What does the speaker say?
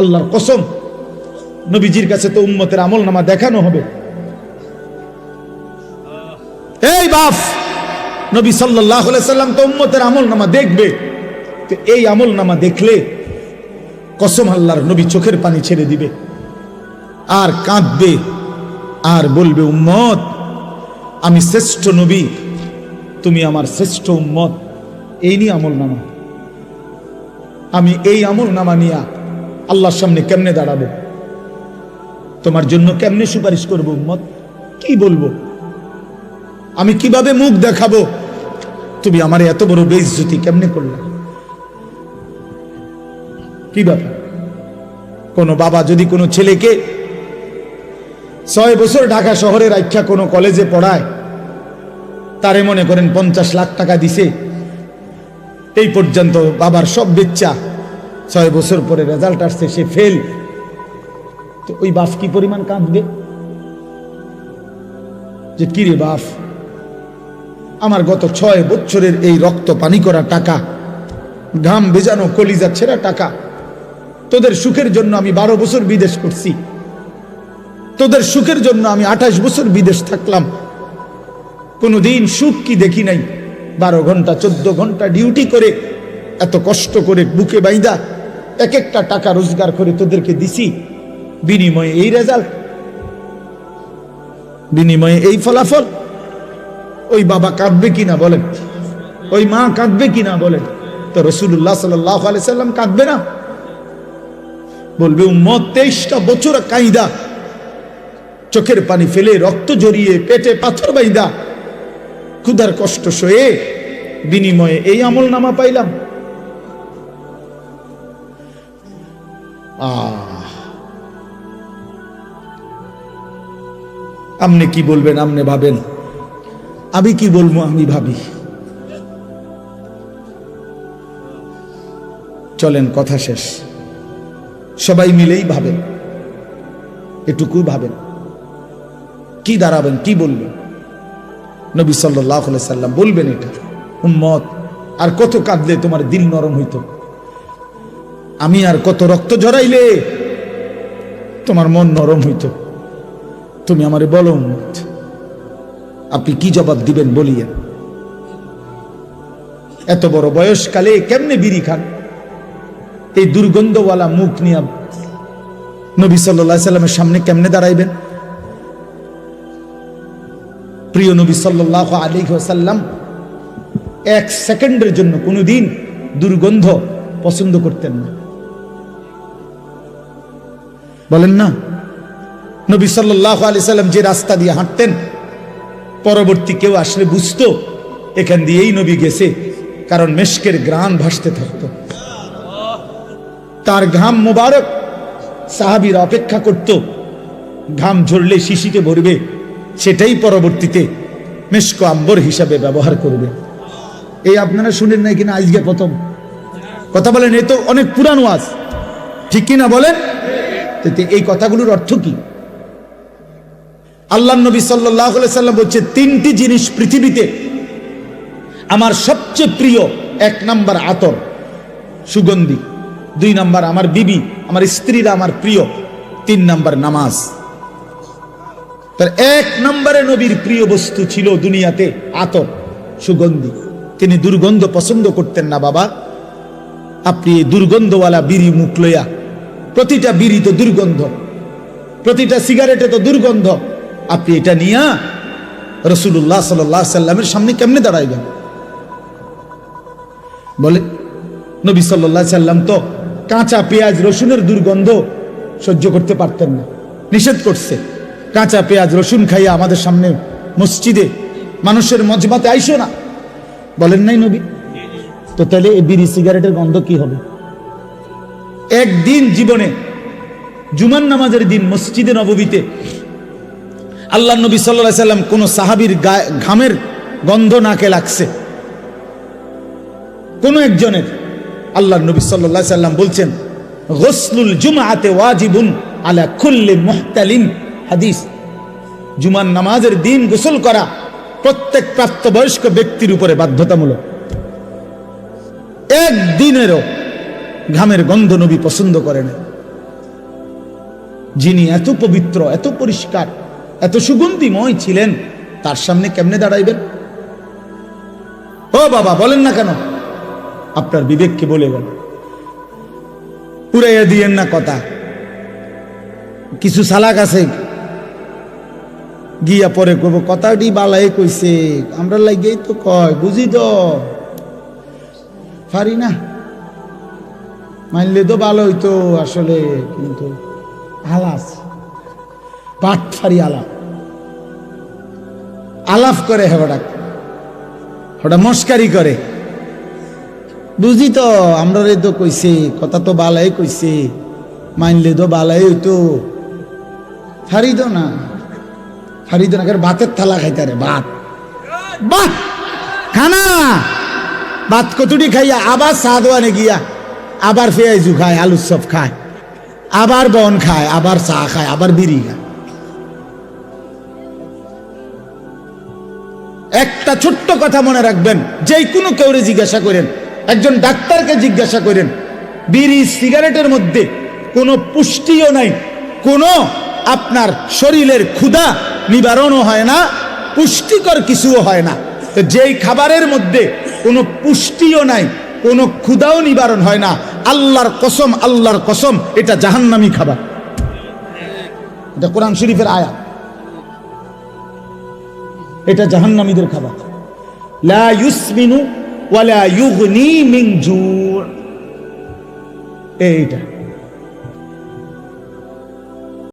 আল্লাহর কসম, নবীজির কাছে তো উম্মতের আমল নামা দেখানো হবে। এই বাপ, নবী সাল্লাহ সাল্লাম তো উম্মতের আমল নামা দেখবে। তো এই আমল নামা দেখলে কসম আল্লাহর নবী চোখের পানি ছেড়ে দিবে। আর কাঁদবে, আর বলবে, উম্মত, আমি শ্রেষ্ঠ নবী, তুমি আমার শ্রেষ্ঠ উম্মত। এই নিয়ে আমল নামা আমি এই আমল নামা নিয়া আল্লাহর সামনে কেমনে দাঁড়াবো? তোমার জন্য কেমনে সুপারিশ করব, উম্মত? কি বলব? আমি কীভাবে মুখ দেখাবো? তুমি আমার এত বড় বেইজ্জতি কেমনে করলে? কি ব্যাপার? কোনো বাবা যদি কোনো ছেলেকে ছয় বছর ঢাকা শহরের আখ্যা কোনো কলেজে পড়ায়, তারে মনে করেন পঞ্চাশ লাখ টাকা দিছে, এই পর্যন্ত বাবার সব বেচ্চা। ছয় বছর পরে রেজাল্ট আসছে, সে ফেল তো ওই বাপ কি পরিমাণ কাঁদবে? যে কি রে বাপ আমার গত ছয় বছরের এই রক্ত পানি করা টাকা, ঘাম বেজানো কলিজা ছেঁড়া টাকা, তোদের সুখের জন্য আমি বারো বছর বিদেশ করছি। তোদের সুখের জন্য আমি আঠাশ বছর বিদেশ থাকলাম। কোনোদিন সুখ কি দেখি নাই? বারো ঘণ্টা, চোদ্দ ঘণ্টা ডিউটি করে এত কষ্ট করে বুকে বাইদা এক একটা টাকা রোজগার করে তোদেরকে দিছি। বিনিময়ে এই রেজাল্ট, বিনিময়ে এই ফলাফল। ওই বাবা কাঁদবে কিনা বলেন? ওই মা কাঁদবে কিনা বলেন? তো রসুল্লাহ সাল্লাম কাঁদবে না? বলবে, উম্মত, তেইশটা বছর কাইদা চোখের পানি ফেলে রক্ত জড়িয়ে পেটে পাথর বাইদা ক্ষুধার কষ্ট সয়ে বিনিময়ে এই আমল নামা পাইলাম। আপনি কি বলবেন আপনি ভাবেন? আমি কি বলব, আমি ভাবি। চলেন, কথা শেষ। সবাই মিলেই ভাবেন। এটুকু ভাবেন। কি দাঁড়াবেন, কি বলবেন? নবী সাল্লাহ সাল্লাম বলবেন এটা। উম্মত, আর কত কাঁদলে তোমার দিল নরম হইতো। আমি আর কত রক্ত জড়াইলে তোমার মন নরম হইতো। তুমি আমারে বলো আপনি কি জবাব দিবেন বলিয়েন এত বড় বয়সকালে কেমনে বিড়ি খান? এই দুর্গন্ধওয়ালা মুখ নিয়ে নবী সাল্লামের সামনে কেমনে দাঁড়াইবেন? প্রিয় নবী সাল্লাহ আলী সাল্লাম এক সেকেন্ডের জন্য কোনোদিন দুর্গন্ধ পছন্দ করতেন না। বলেন না? নবী সাল্লাহ আলি সাল্লাম যে রাস্তা দিয়ে হাঁটতেন, পরবর্তী কেউ আসলে বুঝতো, এখান দিয়েই নবী গেছে, কারণ মেশকের গ্রান ভাসতে থাকতো। তার ঘাম মোবারক সাহাবির অপেক্ষা করত, ঘাম ঝরলে শিশিতে ভরবে, সেটাই পরবর্তীতে মেশকো আম্বর হিসাবে ব্যবহার করবে। এই আপনারা শুনেন নাই কিনা? আজকে প্রথম। কথা বলেন, এ তো অনেক পুরানো আজ ঠিক কিনা বলেন? এই কথাগুলোর অর্থ কি? আল্লাহ নবী সাল্লাহ সাল্লাম বলছে, তিনটি জিনিস পৃথিবীতে আমার সবচেয়ে প্রিয়, এক নাম্বার আতর, সুগন্ধি, দুই নাম্বার আমার বিবি, আমার স্ত্রীরা আমার প্রিয়, তিন নাম্বার নামাজ। তার এক নম্বরে নবীর প্রিয় বস্তু ছিল দুনিয়াতে আতর, সুগন্ধি। তিনি দুর্গন্ধ পছন্দ করতেন না, বাবা। আপনি দুর্গন্ধওয়ালা বিড়ি মুখ লইয়া প্রতিটা বিড়ি তো দুর্গন্ধ, প্রতিটা সিগারেটে তো দুর্গন্ধ। আপনি এটা নিয়া রসুল্লাহ সাল্লাহ সাল্লামের সামনে কেমনে দাঁড়াইবেন? বলে, নবী সাল্লাহ সাল্লাম তো কাঁচা পেঁয়াজ, রসুনের দুর্গন্ধ সহ্য করতে পারতেন না, নিষেধ করছে। কাঁচা পেঁয়াজ, রসুন খাইয়া আমাদের সামনে মসজিদে মানুষের মজমাতে আইসো না। বলেন নাই নবী, তো তাহলে এই বিড়ি, সিগারেটের গন্ধ কি হবে? একদিন জীবনে জুমান নামাজের দিন মসজিদে নববীতে আল্লাহ নবী সাল্লাহ সাল্লাম কোন সাহাবির ঘামের গন্ধ নাকে লাগছে। কোন একজনের আল্লাহ নবী সাল্লাহ সাল্লাম বলছেন, গসলুল জুমাতে ওয়াজিবুন আলা খুল্লি মুহতালিম। হাদিস জুমান নামাজের দিন গোসল করা প্রত্যেক প্রাপ্তবয়স্ক ব্যক্তির উপরে বাধ্যতামূলক। একদিনেরও ঘামের গন্ধ নবী পছন্দ করেন। যিনি এত পবিত্র, এত পরিষ্কার, এত সুগন্ধিময় ছিলেন, তার সামনে কেমনে দাঁড়াইবেন? ও বাবা, বলেন না কেন? আপনার বিবেককে বলে বল উড়াইয়া দিয়েন না কথা। কিছু সালাক আছে। গিয়া পরে কব, কথাটি বালাই কইছে। আমরা লাগেই তো কয়, বুঝি তো। পারি না মানলে তো ভালো হইতো আসলে, কিন্তু আলাস পাট ফারি আলাপ। আলাপ করে হেবাটা ওটা মস্কারি করে। বুঝি তো আমরা রে তো কইছে, কথা তো বালাই কইছে, মানলে তো বালাই হইতো। ফারি তো না, ফারি তো না ভাতের থালা খাইতে রে ভাত বাহ খানা! ভাত কতটি খাইয়া, আবার সাদ আনে গিয়া আবার পেঁয়াজু খায়, আলুর চপ খায়, আবার বন খায়, আবার চা খায়, আবার বিড়ি খায়। একটা ছোট্ট কথা মনে রাখবেন যে কোনো কেউরে জিজ্ঞাসা করেন, একজন ডাক্তারকে জিজ্ঞাসা করেন, বিড়ি, সিগারেটের মধ্যে কোনো পুষ্টিও নাই, কোনো আপনার শরীরের ক্ষুধা নিবারণও হয় না, পুষ্টিকর কিছুও হয় না। যেই খাবারের মধ্যে কোনো পুষ্টিও নাই, কোনো ক্ষুধাও নিবারণ হয় না আল্লাহর কসম আল্লাহর কসম, এটা জাহান্নামি খাবার। এটা কোরআন শরীফের আয়া এটা জাহান্নামীদের খাবার। লা ইউসমিনু ওয়ালা ইউগনি মিন জু' এইটা।